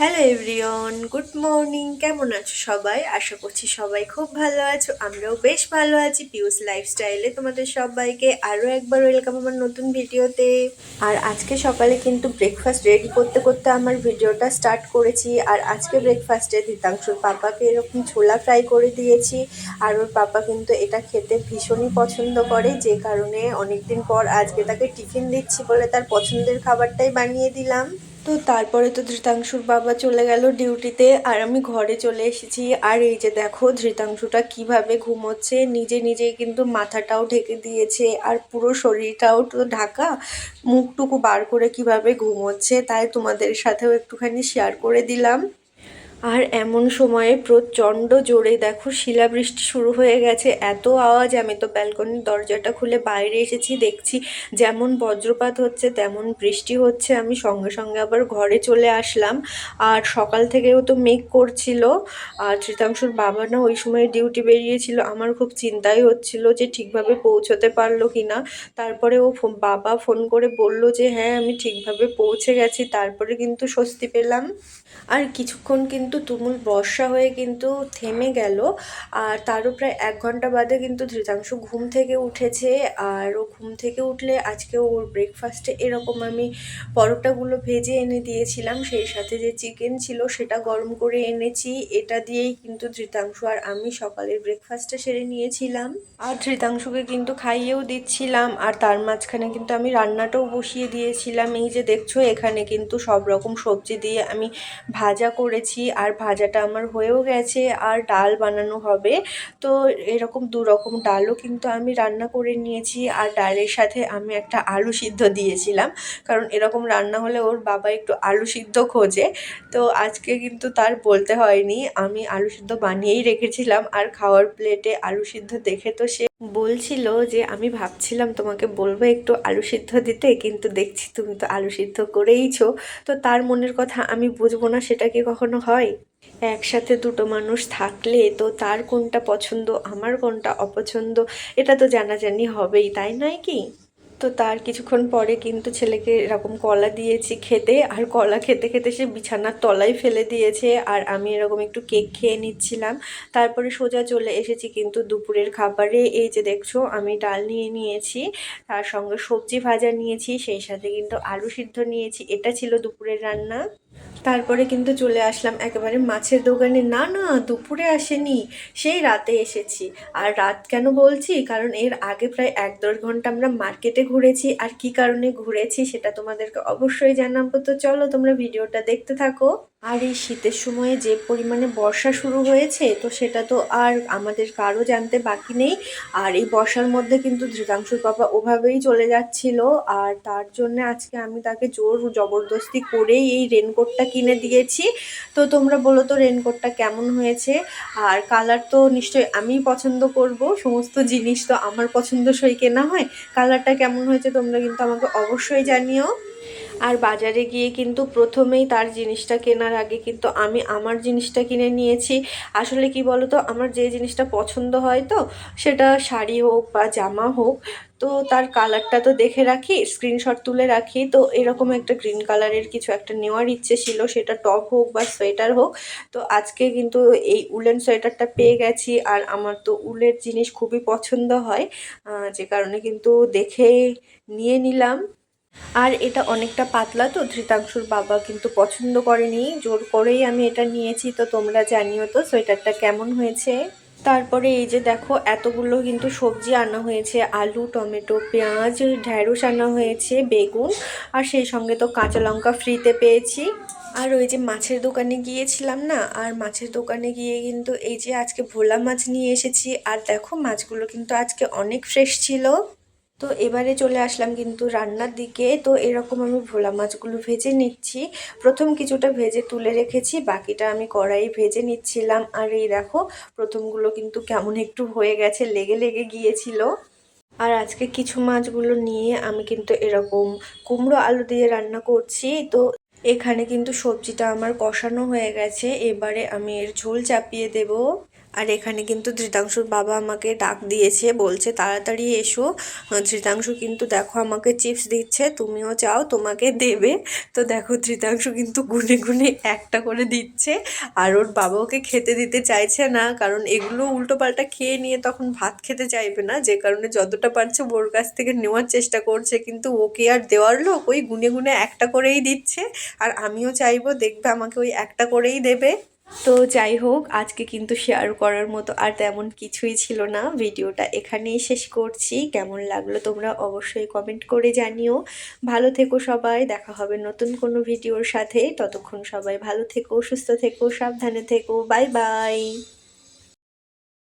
Hello everyone good morning কেমন আছো সবাই? আশা করছি সবাই খুব ভালো আছো। আমরাও বেশ ভালো আছি। পিউস লাইফস্টাইলে তোমাদের সবাইকে আরও একবার ওয়েলকাম আমার নতুন ভিডিওতে। আর আজকে সকালে কিন্তু ব্রেকফাস্ট রেডি করতে করতে আমার ভিডিওটা স্টার্ট করেছি। আর আজকে ব্রেকফাস্টে দিতাংশুর পাপাকে এরকম ছোলা ফ্রাই করে দিয়েছি। আর ওর পাপা কিন্তু এটা খেতে ভীষণই পছন্দ করে। যে কারণে অনেকদিন পর আজকে তাকে টিফিন দিচ্ছি বলে তার পছন্দের খাবারটাই বানিয়ে দিলাম। তো তারপরে তো ধৃতাংশুর বাবা চলে গেল ডিউটিতে, আর আমি ঘরে চলে এসেছি। আর এই যে দেখো, ধৃতাংশুটা কীভাবে ঘুমোচ্ছে, নিজে নিজেই কিন্তু মাথাটাও ঢেকে দিয়েছে, আর পুরো শরীরটাও তো ঢাকা। মুখটুকু বার করে কীভাবে ঘুমোচ্ছে, তাই তোমাদের সাথেও একটুখানি শেয়ার করে দিলাম। আর এমন সময়ে প্রচণ্ড জোরে দেখো শিলাবৃষ্টি শুরু হয়ে গেছে। এত আওয়াজ, আমি তো ব্যালকনির দরজাটা খুলে বাইরে এসেছি, দেখছি যেমন বজ্রপাত হচ্ছে, তেমন বৃষ্টি হচ্ছে। আমি সঙ্গে সঙ্গে আবার ঘরে চলে আসলাম। আর সকাল থেকেও তো মেঘ করছিল। আর তৃতাংশুর বাবা না ওই সময় ডিউটি বেরিয়েছিল। আমার খুব চিন্তাই হচ্ছিল যে ঠিকভাবে পৌঁছতে পারল কি না তারপরে ও বাবা ফোন করে বলল যে হ্যাঁ আমি ঠিকভাবে পৌঁছে গেছি। তারপরে কিন্তু স্বস্তি পেলাম। আর কিছুক্ষণ কিন্তু তুমুল বর্ষা হয়ে কিন্তু থেমে গেল, আর তারও প্রায় এক ঘণ্টা বাদে কিন্তু ধৃতাংশ ঘুম থেকে উঠেছে, আর ও ঘুম থেকে উঠলে আজকে ওর ব্রেকফাস্টে এরকম আমি পরোটাগুলো ভেজে এনে দিয়েছিলাম, সেই সাথে যে চিকেন ছিল সেটা গরম করে এনেছি, এটা দিয়েই কিন্তু ধৃতাংশ আর আমি সকালের ব্রেকফাস্টটা সেরে নিয়েছিলাম। আর ধৃতাংশকে কিন্তু খাইয়েও দিচ্ছিলাম, আর তার মাঝখানে কিন্তু আমি রান্নাটাও বসিয়ে দিয়েছিলাম, এই যে দেখছ এখানে কিন্তু সব রকম সবজি দিয়ে আমি ভাজা করেছি আর ভাজাটা আমার হয়েও গেছে, আর ডাল বানানো হবে। তো এরকম দু রকম ডালও কিন্তু আমি রান্না করে নিয়েছি, আর ডালের সাথে আমি একটা আলু সিদ্ধ দিয়েছিলাম। কারণ এরকম রান্না হলে ওর বাবা একটু আলু সিদ্ধ খোঁজে। তো আজকে কিন্তু তার বলতে হয়নি, আমি আলু সিদ্ধ বানিয়েই রেখেছিলাম, আর খাওয়ার প্লেটে আলু সিদ্ধ দেখে তো সে বলছিল যে, আমি ভাবছিলাম তোমাকে বলব একটু আলু সিদ্ধ দিতে, কিন্তু দেখছি তুমি তো আলু সিদ্ধ করেইছো। তো তার মনের কথা আমি বুঝব না, সেটা কি কখনো হয়? একসাথে দুটো মানুষ থাকলে তো তার কোনটা পছন্দ, আমার কোনটা অপছন্দ, এটা তো জানাজানি হবেই, তাই নয় কি? তো তার কিছুক্ষণ পরে কিন্তু ছেলেকে এরকম কলা দিয়েছি খেতে, আর কলা খেতে খেতে সে বিছানার তলায় ফেলে দিয়েছে, আর আমি এরকম একটু কেক খেয়ে নিচ্ছিলাম। তারপরে সোজা চলে এসেছি কিন্তু দুপুরের খাবারে। এই যে দেখছ, আমি ডাল নিয়ে নিয়েছি, তার সঙ্গে সবজি ভাজা নিয়েছি, সেই সাথে কিন্তু আলু সিদ্ধ নিয়েছি। এটা ছিল দুপুরের রান্না। তারপরে কিন্তু চলে আসলাম একেবারে মাছের দোকানে। না না, দুপুরে আসেনি, সেই রাতে এসেছি। আর রাত কেন বলছি? কারণ এর আগে প্রায় এক দেড় ঘণ্টা আমরা মার্কেটে ঘুরেছি। আর কি কারণে ঘুরেছি সেটা তোমাদেরকে অবশ্যই জানাব। তো চলো তোমরা ভিডিওটা দেখতে থাকো। আর এই শীতের সময়ে যে পরিমাণে বর্ষা শুরু হয়েছে, তো সেটা তো আর আমাদের কারও জানতে বাকি নেই। আর এই বর্ষার মধ্যে কিন্তু ধৃতাংশুর বাবা ওভাবেই চলে যাচ্ছিল। আর তার জন্য আজকে আমি তাকে জোর জবরদস্তি করেই এই রেনকোটটা কিনে দিয়েছি। তো তোমরা বলো তো রেনকোটটা কেমন হয়েছে? আর কালার তো নিশ্চয়ই আমিই পছন্দ করব। সমস্ত জিনিস তো আমার পছন্দসই কেনা হয়। কালারটা কেমন হয়েছে তোমরা কিন্তু আমাকে অবশ্যই জানিও। আর বাজারে গিয়ে কিন্তু প্রথমেই তার জিনিসটা কেনার আগে কিন্তু আমি আমার জিনিসটা কিনে নিয়েছি। আসলে কি বলো তো আমার যে জিনিসটা পছন্দ হয় তো, সেটা শাড়ি হোক বা জামা হোক, তো তার কালারটা তো দেখে রাখি, স্ক্রিনশট তুলে রাখি। তো এরকম একটা গ্রিন কালারের কিছু একটা নেওয়ার ইচ্ছে ছিল, সেটা টপ হোক বা সোয়েটার হোক। তো আজকে কিন্তু এই উলেন সোয়েটারটা পেয়ে গেছি আর আমার তো উলের জিনিস খুবই পছন্দ হয়। যে কারণে কিন্তু দেখে নিয়ে নিলাম। আর এটা অনেকটা পাতলা তো, ধৃতাংশুর বাবা কিন্তু পছন্দ করেনি। জোর করেই আমি এটা নিয়েছি, তো তোমরা জানিও তো সোয়েটারটা কেমন হয়েছে? তারপরে এই যে দেখো, এতগুলো কিন্তু সবজি আনা হয়েছে, আলু, টমেটো, পেঁয়াজ, ঢ্যাঁড়স আনা হয়েছে, বেগুন, আর সেই সঙ্গে তো কাঁচা লঙ্কা ফ্রিতে পেয়েছি। আর ওই যে মাছের দোকানে গিয়েছিলাম না, আর মাছের দোকানে গিয়ে কিন্তু এই যে আজকে ভোলা মাছ নিয়ে এসেছি। আর দেখো, মাছগুলো কিন্তু আজকে অনেক ফ্রেশ ছিল। তো এবারে চলে আসলাম কিন্তু রান্নার দিকে। তো এরকম আমি ভোলা মাছগুলো ভেজে নিচ্ছি। প্রথম কিছুটা ভেজে তুলে রেখেছি, বাকিটা আমি কড়াই ভেজে নিচ্ছিলাম। আর এই দেখো, প্রথমগুলো কিন্তু কেমন একটু হয়ে গেছে, লেগে লেগে গিয়েছিল। আর আজকে কিছু মাছগুলো নিয়ে আমি কিন্তু এরকম কুমড়ো আলু দিয়ে রান্না করছি। তো এখানে কিন্তু সবজিটা আমার কষানো হয়ে গেছে। এবারে আমি এর ঝোল চাপিয়ে দেব। আর এখানে কিন্তু ধৃতাংশুর বাবা আমাকে ডাক দিয়েছে, বলছে, তাড়াতাড়ি এসো। ধৃতাংশু কিন্তু দেখো আমাকে চিপস দিচ্ছে, তুমিও চাও, তোমাকে দেবে। তো দেখো ধৃতাংশু কিন্তু গুনে গুনে একটা করে দিচ্ছে, আর ওর বাবা ওকে খেতে দিতে চাইছে না, কারণ এগুলো উল্টো পাল্টা খেয়ে নিয়ে তখন ভাত খেতে চাইবে না। যে কারণে যতটা পারছে ওর কাছ থেকে নেওয়ার চেষ্টা করছে, কিন্তু ওকে আর দেওয়ার লোক ওই গুনে গুনে একটা করেই দিচ্ছে। আর আমিও চাইব দেখবে আমাকে ওই একটা করেই দেবে। তো যাই হোক, আজকে কিন্তু শেয়ার করার মতো আর তেমন কিছুই ছিল না। ভিডিওটা এখানেই শেষ করছি। কেমন লাগল তোমরা অবশ্যই কমেন্ট করে জানিও। ভালো থেকো সবাই, দেখা হবে নতুন কোনো ভিডিওর সাথে। ততক্ষণ সবাই ভালো থেকো, সুস্থ থেকো, সাবধানে থেকো। Bye bye